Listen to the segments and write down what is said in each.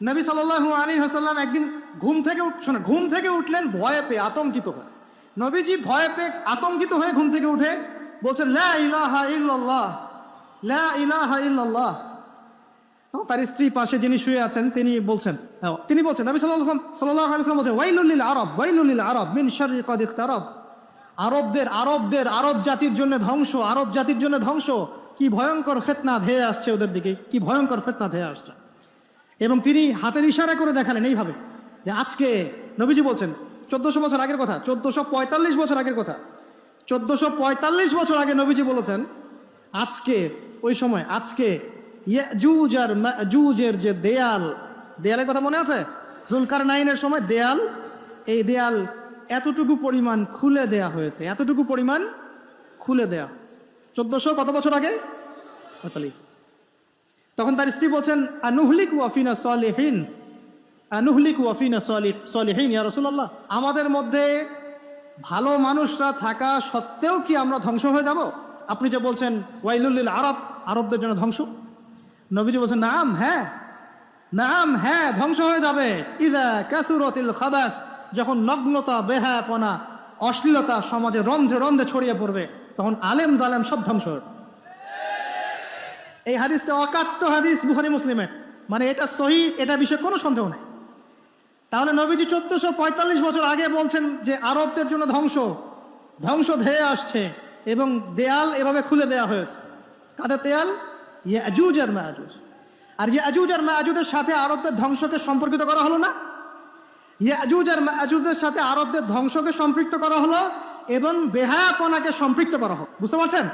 নবী সাল্লাল্লাহু আলী হাসাল্লাম একদিন ঘুম থেকে শোনে, ঘুম থেকে উঠলেন ভয়ে পেয়ে আতঙ্কিত হয়ে। নবীজি ভয়ে পেয়ে আতঙ্কিত হয়ে ঘুম থেকে উঠে বলছেন লা ইলাহা ইল্লাল্লাহ ইলাহা ইল্লাল্লাহ। তার স্ত্রী পাশে যিনি শুয়ে আছেন, তিনি বলছেন তিনি বলছেন, নবী সাল্লাল্লাহু আলাইহি ওয়াসাল্লাম বলছেন, ওয়াইলুল আরব ওয়াইলুল আরব, মিন কদ ইখতারাব। আরবদের আরবদের, আরব জাতির জন্য ধ্বংস, আরব জাতির জন্য ধ্বংস। কি ভয়ঙ্কর ফেতনা ধেয়ে আসছে ওদের দিকে, কি ভয়ঙ্কর ফেতনা ধেয়ে আসছে। এবং তিনি হাতের ইশারা করে দেখালেন এইভাবে যে আজকে নবীজি বলছেন, চোদ্দশো বছর আগের কথা, চোদ্দশো পঁয়তাল্লিশ বছর আগের কথা। চোদ্দশো পঁয়তাল্লিশ বছর আগে নবীজি বলেছেন, আজকে, ওই সময়, আজকে ইয়াজুজ আর মাজুজের যে দেয়াল, দেয়ালের কথা মনে আছে? জুলকার নাইনের সময় দেয়াল, এই দেয়াল এতটুকু পরিমাণ খুলে দেয়া হয়েছে, এতটুকু পরিমাণ খুলে দেয়া হয়েছে। চোদ্দশো কত বছর আগে? পঁয়তাল্লিশ। তখন তার স্ত্রী বলছেন, আনুহলিক ওয়াফিনা সলিহীন। আনুহলিক ওয়াফিনা সলিহীন, ইয়া রসুল্লাহ আমাদের মধ্যে ভালো মানুষরা থাকা সত্ত্বেও কি আমরা ধ্বংস হয়ে যাব? আপনি যে বলছেন ওয়াইলুল্লিল আরব, আরবদের জন্য ধ্বংস। নবীজি বলছেন, নাম হ্যাঁ। নাম হ্যাঁ ধ্বংস হয়ে যাবে। ইদা কাসুরতিল খাবাস, যখন নগ্নতা, বেহায়াপনা, অশ্লীলতা সমাজে রন্ধ্রে রন্ধ্রে ছড়িয়ে পড়বে, তখন আলেম জালেম সব ধ্বংস এই হাদিসটা অকাট্য হাদিস বুহারি মুসলিমের মানে এটা সহি, এটা বিষয়ে কোনো সন্দেহ নেই। তাহলে নবীজি চোদ্দশো পঁয়তাল্লিশ বছর আগে বলছেন যে আরবদের জন্য ধ্বংস। ধ্বংস ধেয়ে আসছে এবং দেয়াল এভাবে খুলে দেয়া হয়েছে। কাদের দেয়াল? ইয়াজুজ আর মায়াজুজ। আর ইয়াজুজ আর মায়াজুজের সাথে আরবদের ধ্বংসকে সম্পর্কিত করা হলো না। ইয়াজুজ আর মায়াজুজের সাথে আরবদের ধ্বংসকে সম্পৃক্ত করা হলো এবং বেহায়াপনাকে সম্পৃক্ত করা হলো। বুঝতে পারছেন?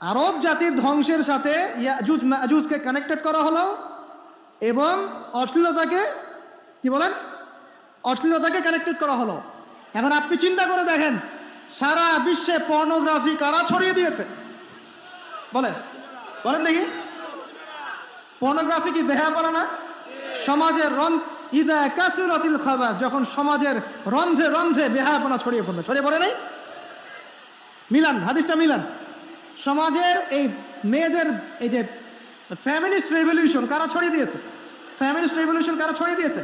আরব জাতির ধ্বংসের সাথে ইয়াজুজ, মাজুজকে কানেক্টেড করা হলো এবং অশ্লীলতাকে, কি বলেন? অশ্লীলতাকে কানেক্টেড করা হলো। এখন আপনি চিন্তা করে দেখেন, সারা বিশ্বে পর্নোগ্রাফি কারা ছড়িয়ে দিয়েছে? বলেন বলেন দেখি। পর্নোগ্রাফি কি বেহা পড়া না? সমাজের রন ইদা কাসুরাতিল খাবার যখন সমাজের রন্ধ্রে রন্ধ্রে বেহায়াপনা ছড়িয়ে পড়ল। ছড়িয়ে পড়ে নাই? মিলান, হাদিসটা মিলান। সমাজের এই মেয়েদের, এই যে ফ্যামিলিস্ট রেভলিউশন কারা ছড়িয়ে দিয়েছে? ফ্যামিলিস্ট রেভলিউশন কারা ছড়িয়ে দিয়েছে?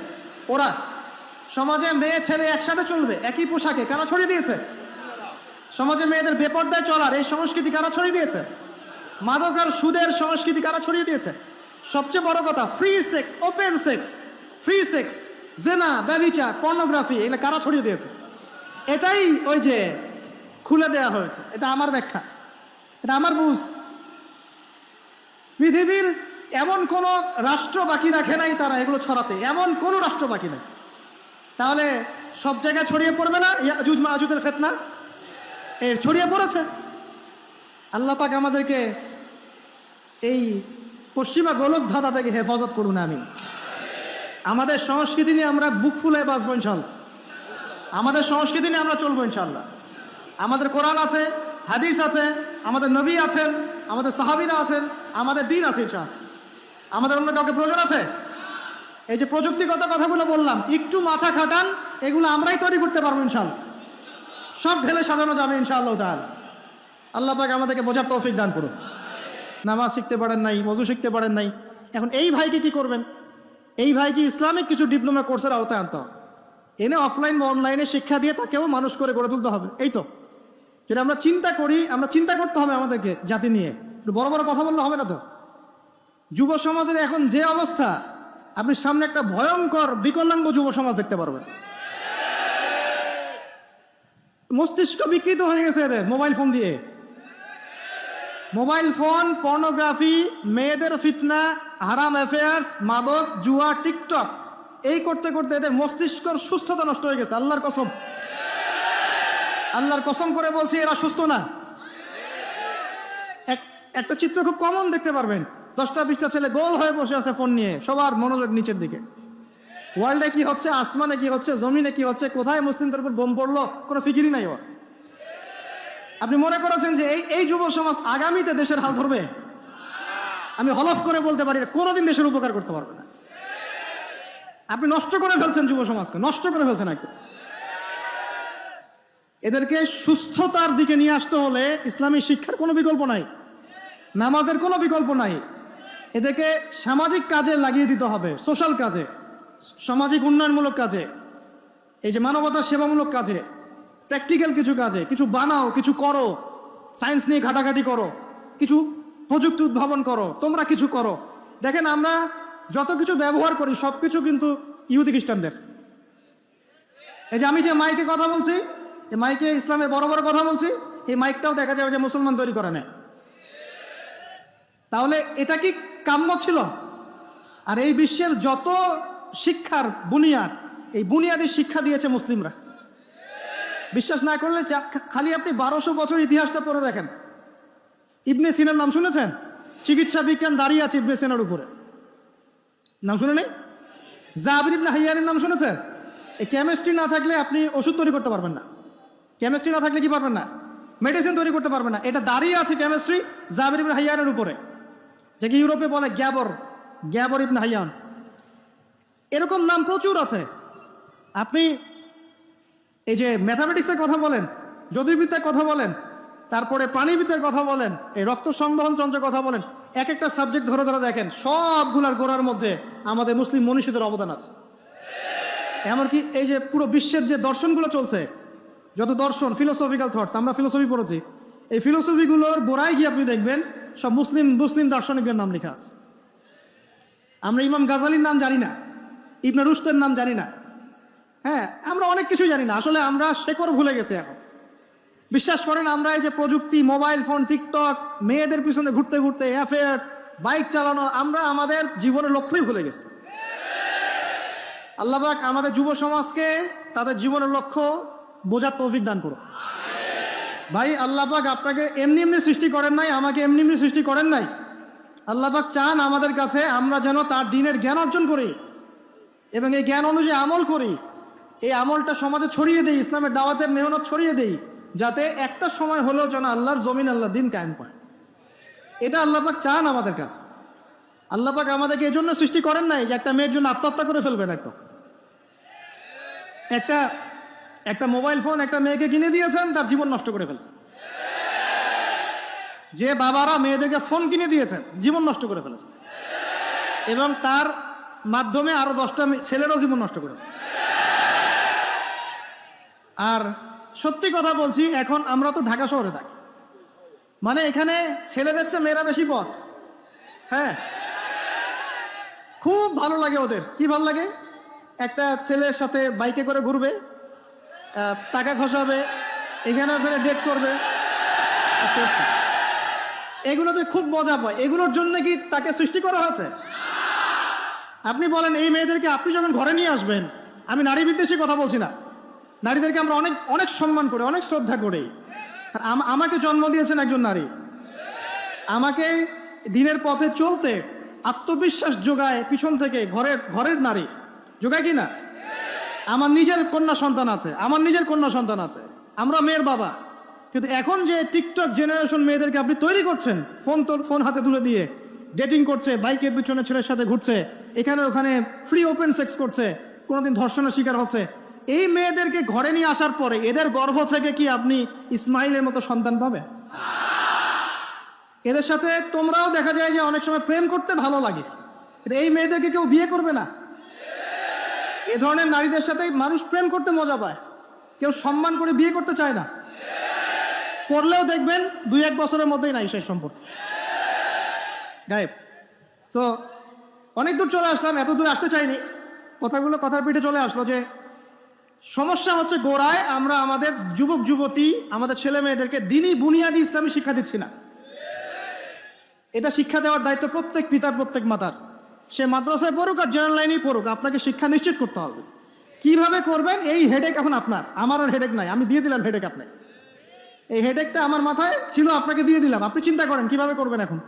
ওরা। সমাজে মেয়ে, ছেলে একসাথে চলবে, একই পোশাকে কারা ছড়িয়ে দিয়েছে? সমাজে মেয়েদের বেপর্দায় চলার এই সংস্কৃতি কারা ছড়িয়ে দিয়েছে? মাদক আর সুদের সংস্কৃতি কারা ছড়িয়ে দিয়েছে? সবচেয়ে বড় কথা free sex open sex free sex জেনা, ব্যবিচার পর্নোগ্রাফি এগুলো কারা ছড়িয়ে দিয়েছে? এটাই ওই যে খুলে দেয়া হয়েছে, এটা আমার ব্যাখ্যা। এটা আমার বুঝ। পৃথিবীর এমন কোনো রাষ্ট্র বাকি রাখে নাই তারা এগুলো ছড়াতে। এমন কোনো রাষ্ট্র বাকি নেই। তাহলে সব জায়গায় ছড়িয়ে পড়বে না? ইয়াজুজ মাজুদের ফেতনা? এ, ছড়িয়ে পড়েছে। আল্লাহ পাক আমাদেরকে এই পশ্চিমা গোলক ধাঁধা থেকে হেফাজত করুন আমি আমাদের সংস্কৃতি নিয়ে আমরা বুক ফুলে বাঁচবো ইনশাল্লাহ আমাদের সংস্কৃতি নিয়ে আমরা চলবো ইনশাল্লাহ আমাদের কোরআন আছে, হাদিস আছে আমাদের নবী আছেন, আমাদের সাহাবিরা আছেন, আমাদের দিন আছে ইনশাল আমাদের অন্য কাউকে প্রয়োজন আছে? এই যে প্রযুক্তিগত কথাগুলো বললাম, একটু মাথা খাটান, এগুলো আমরাই তৈরি করতে পারব ইনশাল সব ঢেলে সাজানো যাবে ইনশাআল্লাহ তাহলে আল্লাহ পাক আমাদেরকে বোঝার তৌফিক দান করুন। নামাজ শিখতে পারেন নাই, মজু শিখতে পারেন নাই। এখন এই ভাইকে কি করবেন? এই ভাইকে ইসলামিক কিছু ডিপ্লোমা কোর্সের আওতায় আনতে হবে? এনে অফলাইন বা অনলাইনে শিক্ষা দিয়ে তাকেও মানুষ করে গড়ে তুলতে হবে। এই তো। যদি আমরা চিন্তা করি, আমরা চিন্তা করতে হবে আমাদেরকে জাতি নিয়ে। বড় বড় কথা বললে হবে না তো? যুব সমাজের এখন যে অবস্থা, আপনি সামনে একটা ভয়ঙ্কর বিকলাঙ্গ যুব সমাজ দেখতে পারবেন। মস্তিষ্ক বিকৃত হয়ে গেছে এদের, মোবাইল ফোন দিয়ে। মোবাইল ফোন, পর্নোগ্রাফি, মেয়েদের ফিতনা, হারাম অ্যাফেয়ার্স, মাদক, জুয়া, টিকটক, এই করতে করতে এদের মস্তিষ্কর সুস্থতা নষ্ট হয়ে গেছে, আল্লাহর কসম। আল্লাহর কসম করে বলছি, এরা সুস্থ না। একটা চিত্র খুব কমন দেখতে পারবেন। দশটা, বিশটা ছেলে গোল হয়ে বসে আছে ফোন নিয়ে, সবার মনোযোগ নিচের দিকে। ওয়ার্ল্ডে কি হচ্ছে, আসমানে কি হচ্ছে, জমিনে কি হচ্ছে, কোথায় মুসলিমদের উপর বোম পড়ল, কোনো ফিকিরই নাই ওর। আপনি মনে করেছেন যে এই এই যুব সমাজ আগামীতে দেশের হাল ধরবে? আমি হলফ করে বলতে পারি কোনোদিন দেশের উপকার করতে পারবে না। আপনি নষ্ট করে ফেলছেন যুব সমাজকে, নষ্ট করে ফেলছেন একদম। এদেরকে সুস্থতার দিকে নিয়ে আসতে হলে ইসলামী শিক্ষার কোনো বিকল্প নাই, নামাজের কোনো বিকল্প নাই। এদেরকে সামাজিক কাজে লাগিয়ে দিতে হবে, সোশ্যাল কাজে, সামাজিক উন্নয়নমূলক কাজে, এই যে মানবতা সেবামূলক কাজে, প্র্যাকটিক্যাল কিছু কাজে, কিছু বানাও, কিছু করো, সায়েন্স নিয়ে ঘাটাঘাটি করো, কিছু প্রযুক্তি উদ্ভাবন করো, তোমরা কিছু করো। দেখেন আমরা যত কিছু ব্যবহার করি সব কিছু কিন্তু ইহুদি খ্রিস্টানদের। এই যে আমি যে মাইকে কথা বলছি এই মাইকে ইসলামের বড় বড় কথা বলছি, এই মাইকটাও দেখা যাবে যে মুসলমান তৈরি করে নেয় তাহলে এটা কি কাম্য ছিল? আর এই বিশ্বের যত শিক্ষার বুনিয়াদ, এই বুনিয়াদের শিক্ষা দিয়েছে মুসলিমরা। বিশ্বাস না করলে খালি আপনি বারোশো বছর ইতিহাসটা পড়ে দেখেন। ইবনে সিনার নাম শুনেছেন? চিকিৎসা বিজ্ঞান দাঁড়িয়ে আছে ইবনে সিনার উপরে। নাম শুনে নেই? জাবির ইবনে হাইয়ানের নাম শুনেছেন? এই কেমিস্ট্রি না থাকলে আপনি ওষুধ তৈরি করতে পারবেন না। কেমিস্ট্রি না থাকলে কি পারবেন না? মেডিসিন তৈরি করতে পারবেন না। এটা দাঁড়িয়ে আছে কেমিস্ট্রি জাবির ইবনে হাইয়ানের উপরে। যে কি ইউরোপে বলে গ্যাবর গ্যাবর ইবনে হাইয়ান। এরকম নাম প্রচুর আছে। আপনি এই যে ম্যাথামেটিক্সের কথা বলেন, জ্যোতির্বিদ্যার কথা বলেন, তারপরে প্রাণীবিদ্যার কথা বলেন, এই রক্ত সংবহন যন্ত্রের কথা বলেন, এক একটা সাবজেক্ট ধরে ধরে দেখেন, সবগুলার গোড়ার মধ্যে আমাদের মুসলিম মনীষীদের অবদান আছে। এমনকি এই যে পুরো বিশ্বের যে দর্শনগুলো চলছে যত দর্শন ফিলোসফিক্যাল থটস আমরা ফিলোসফি পড়েছি, এই ফিলোসফিগুলোর গোড়ায় গিয়ে আপনি দেখবেন সব মুসলিম মুসলিম দার্শনিকদের নাম লেখা আছে। আমরা ইমাম গাজালির নাম জানি না, ইবনে রুস্তের নাম জানি না। হ্যাঁ আমরা অনেক কিছুই জানি না, আসলে আমরা শেকড় ভুলে গেছি এখন। বিশ্বাস করেন, আমরা এই যে প্রযুক্তি, মোবাইল ফোন, টিকটক, মেয়েদের পিছনে ঘুরতে ঘুরতে অ্যাফেয়ার বাইক চালানো, আমরা আমাদের জীবনের লক্ষ্যই ভুলে গেছি। আল্লাহবাক আমাদের যুব সমাজকে তাদের জীবনের লক্ষ্য বোঝার তৌফিক দান করো ভাই আল্লাহবাক আপনাকে এমনি এমনি সৃষ্টি করেন নাই, আমাকে এমনি এমনি সৃষ্টি করেন নাই। আল্লাহবাক চান আমাদের কাছে আমরা যেন তার দিনের জ্ঞান অর্জন করি এবং এই জ্ঞান অনুযায়ী আমল করি। এই আমলটা সমাজে ছড়িয়ে দেই, ইসলামের দাওয়াতের মেহনত ছড়িয়ে দেই, যাতে একটা সময় হলেও যেন আল্লাহর জমিন আল্লাহ দিন কায়েম পায় এটা আল্লাপাক চান আমাদের কাছে। আল্লাপাক আমাদেরকে এই জন্য সৃষ্টি করেন নাই যে একটা মেয়ের জন্য আত্মহত্যা করে ফেলবেন একটা একটা একটা মোবাইল ফোন একটা মেয়েকে কিনে দিয়েছেন, তার জীবন নষ্ট করে ফেলছেন। যে বাবারা মেয়েদেরকে ফোন কিনে দিয়েছেন, জীবন নষ্ট করে ফেলেছেন। এবং তার মাধ্যমে আরও দশটা ছেলেরও জীবন নষ্ট করেছে আর সত্যি কথা বলছি, এখন আমরা তো ঢাকা শহরে থাকি। মানে এখানে ছেলেদের চেয়ে মেয়েরা বেশি পথ। হ্যাঁ? খুব ভালো লাগে ওদের। কি ভালো লাগে? একটা ছেলের সাথে বাইকে করে ঘুরবে টাকা খসাবে, এখানে ওখানে ডেট করবে। এগুলোতে খুব মজা পায়। এগুলোর জন্য কি তাকে সৃষ্টি করা হয়েছে? আপনি বলেন, এই মেয়েদেরকে আপনি যখন ঘরে নিয়ে আসবেন, আমি নারী বিদ্বেষী কথা বলছি না। নারীদেরকে আমরা অনেক অনেক সম্মান করি, অনেক শ্রদ্ধা করি। আর আম- আমাকে জন্ম দিয়েছেন একজন নারী। আমাকে দিনের পথে চলতে আত্মবিশ্বাস যোগায় পিছন থেকে ঘরের ঘরের নারী। যোগায় কি না? আমার নিজের কন্যা সন্তান আছে, আমার নিজের কন্যা সন্তান আছে, আমরা মেয়ের বাবা। কিন্তু এখন যে টিকটক জেনারেশন মেয়েদেরকে আপনি তৈরি করছেন ফোন তোর ফোন হাতে তুলে দিয়ে ডেটিং করছে, বাইকের পিছনে ছেলের সাথে ঘুরছে, এখানে ওখানে ফ্রি ওপেন সেক্স করছে, কোনোদিন ধর্ষণের শিকার হচ্ছে, এই মেয়েদেরকে ঘরে নিয়ে আসার পরে এদের গর্ভ থেকে কি আপনি ইসমাইলের মতো সন্তান পাবে এদের সাথে তোমরাও দেখা যায় যে অনেক সময় প্রেম করতে ভালো লাগে এই মেয়েদেরকে কেউ বিয়ে করবে না। এ ধরনের নারীদের সাথে মানুষ প্রেম করতে মজা পায়। কেউ সম্মান করে বিয়ে করতে চায় না। করলেও দেখবেন দুই এক বছরের মধ্যেই নাই সেই সম্পর্ক। গায়েব। তো অনেক দূর চলে আসলাম, এত দূর আসতে চাইনি। কথাগুলো কথার পিঠে চলে আসলো যে, সমস্যা হচ্ছে গোড়ায় আমরা আমাদের যুবক, যুবতী, আমাদের ছেলে মেয়েদেরকে দিনই বুনিয়াদি ইসলামী শিক্ষা দিচ্ছি না। এটা শিক্ষা দেওয়ার দায়িত্ব প্রত্যেক পিতার, প্রত্যেক মাতার। সে মাদ্রাসায় পড়ুক আর জেনারেল লাইনেই পড়ুক, আপনাকে শিক্ষা নিশ্চিত করতে হবে। কীভাবে করবেন? এই হেডেক এখন আপনার। আমার আর হেডেক নাই, আমি দিয়ে দিলাম হেডেক আপনাকে। এই হেডেকটা আমার মাথায় ছিল, আপনাকে দিয়ে দিলাম। আপনি চিন্তা করেন কীভাবে করবেন এখন?